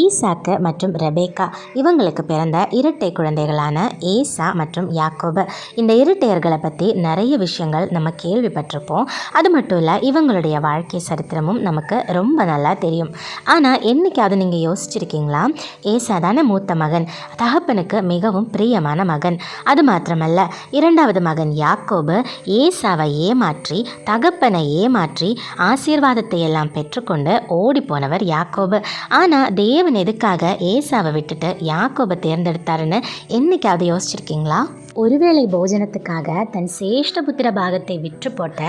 ஈசாக்கு மற்றும் ரெபேக்கா இவங்களுக்கு பிறந்த இரட்டை குழந்தைகளான ஏசா மற்றும் யாக்கோபு. இந்த இரட்டையர்களை பற்றி நிறைய விஷயங்கள் நம்ம கேள்விப்பட்டிருப்போம். அது மட்டும் இல்லை இவங்களுடைய வாழ்க்கை சரித்திரமும் நமக்கு ரொம்ப நல்லா தெரியும். ஆனால் என்னைக்காவது நீங்கள் யோசிச்சிருக்கீங்களா? ஏசா தானே மூத்த மகன். தகப்பனுக்கு மிகவும் பிரியமான மகன். அது மாத்திரமல்ல இரண்டாவது மகன் யாக்கோபு ஏசாவை ஏமாற்றி தகப்பனை ஏமாற்றி ஆசீர்வாதத்தை எல்லாம் பெற்றுக்கொண்டு ஓடி போனவர் யாக்கோபு ஆனால் தேவன் எதுக்காக ஏசாவை விட்டுட்டு யாக்கோபை தேர்ந்தெடுத்தாருன்னு என்னைக்காவது யோசிச்சிருக்கீங்களா? ஒருவேளை போஜனத்துக்காக தன் சேஷ்டபுத்திர பாகத்தை விற்று போட்ட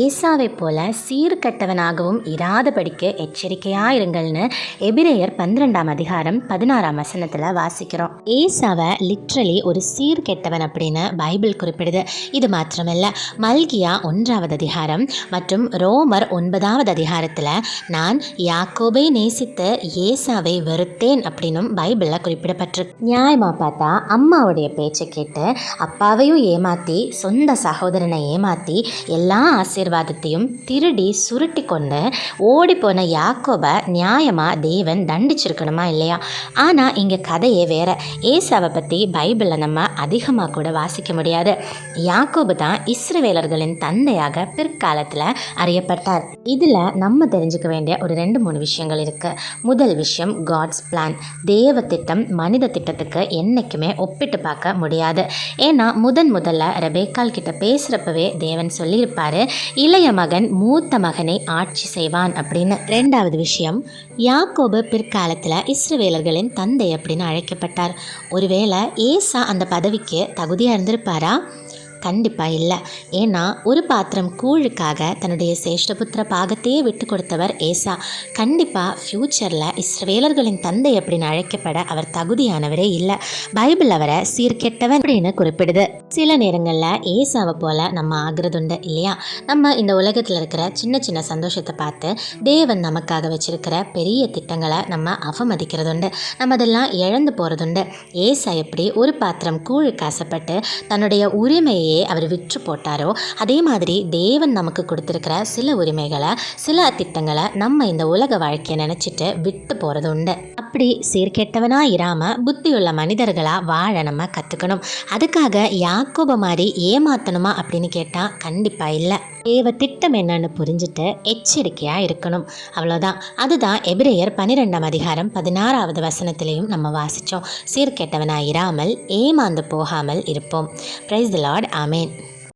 ஏசாவை போல சீர்கட்டவனாகவும் இராதபடிக்கு எச்சரிக்கையாக இருங்கள்னு எபிரேயர் பன்னிரெண்டாம் அதிகாரம் பதினாறாம் வசனத்தில் வாசிக்கிறோம். ஏசாவை லிட்ரலி ஒரு சீர்கெட்டவன் அப்படின்னு பைபிள் குறிப்பிடுது. இது மாத்திரமல்ல மல்கியா ஒன்றாவது அதிகாரம் மற்றும் ரோமர் ஒன்பதாவது அதிகாரத்தில் நான் யாக்கோபை நேசித்து ஏசாவை வெறுத்தேன் அப்படின்னும் பைபிளில் குறிப்பிடப்பட்டிருக்கு. நியாயமாக பார்த்தா அம்மாவுடைய பேச்சை கேட்டு அப்பாவையும் ஏமாற்றி சொந்த சகோதரனை ஏமாற்றி எல்லா ஆசீர்வாதத்தையும் திருடி சுருட்டி கொண்டு ஓடிப்போன யாக்கோபை நியாயமாக தேவன் தண்டிச்சிருக்கணுமா இல்லையா? ஆனால் இங்கே கதையே வேற. ஏசாவை பற்றி பைபிளில் நம்ம அதிகமாக கூட வாசிக்க முடியாது. யாக்கோபு தான் இஸ்ரவேலர்களின் தந்தையாக பிற்காலத்தில் அறியப்பட்டார். இதில் நம்ம தெரிஞ்சுக்க வேண்டிய ஒரு ரெண்டு மூணு விஷயங்கள் இருக்குது முதல் விஷயம் காட்ஸ் பிளான் தேவ திட்டம் மனித திட்டத்துக்கு என்றைக்குமே ஒப்பிட்டு பார்க்க முடியாது. ஏன்னா முதன் முதல்ல ரெபேக்கால் கிட்ட பேசுகிறப்பவே தேவன் சொல்லியிருப்பாரு இளைய மகன் மூத்த மகனை ஆட்சி செய்வான் அப்படின்னு. ரெண்டாவது விஷயம் யாக்கோபு பிற்காலத்தில் இஸ்ரவேலர்களின் தந்தை அப்படின்னு அழைக்கப்பட்டார். ஒருவேளை ஏசா அந்த பதவிக்கு தகுதியாக இருந்திருப்பாரா? கண்டிப்பாக இல்லை. ஏன்னா ஒரு பாத்திரம் கூழுக்காக தன்னுடைய சேஷ்டபுத்திர பாகத்தையே விட்டு கொடுத்தவர் ஏசா. கண்டிப்பாக ஃப்யூச்சரில் இஸ்ரவேலர்களின் தந்தை அப்படின்னு அழைக்கப்பட அவர் தகுதியானவரே இல்லை. பைபிள் அவரை சீர்கெட்டவன் அப்படின்னு குறிப்பிடுது. சில நேரங்களில் ஏசாவை போல நம்ம ஆகிறதுண்டு இல்லையா? நம்ம இந்த உலகத்தில் இருக்கிற சின்ன சின்ன சந்தோஷத்தை பார்த்து தேவன் நமக்காக வச்சிருக்கிற பெரிய திட்டங்களை நம்ம அவமதிக்கிறதுண்டு. நம்ம அதெல்லாம் இழந்து போகிறதுண்டு ஏசா எப்படி ஒரு பாத்திரம் கூழுக்கு ஆசைப்பட்டு தன்னுடைய உரிமையை அவர் விற்று போட்டாரோ அதே மாதிரி தேவன் நமக்கு கொடுத்துருக்கிற சில உரிமைகளை சில திட்டங்களை நம்ம இந்த உலக வாழ்க்கையை நினச்சிட்டு விட்டு போகிறது உண்டு அப்படி சீர்கெட்டவனாக இராமல் புத்தியுள்ள மனிதர்களாக வாழ நம்ம கற்றுக்கணும் அதுக்காக யாக்கோப மாதிரி ஏமாற்றணுமா அப்படின்னு கேட்டால் கண்டிப்பாக இல்லை. தேவ திட்டம் என்னன்னு புரிஞ்சுட்டு எச்சரிக்கையாக இருக்கணும். அவ்வளோதான் அதுதான் எபிரேயர் பன்னிரெண்டாம் அதிகாரம் பதினாறாவது வசனத்திலையும் நம்ம வாசித்தோம் சீர்கெட்டவனாக இராமல் ஏமாந்து போகாமல் இருப்போம். Praise the Lord amen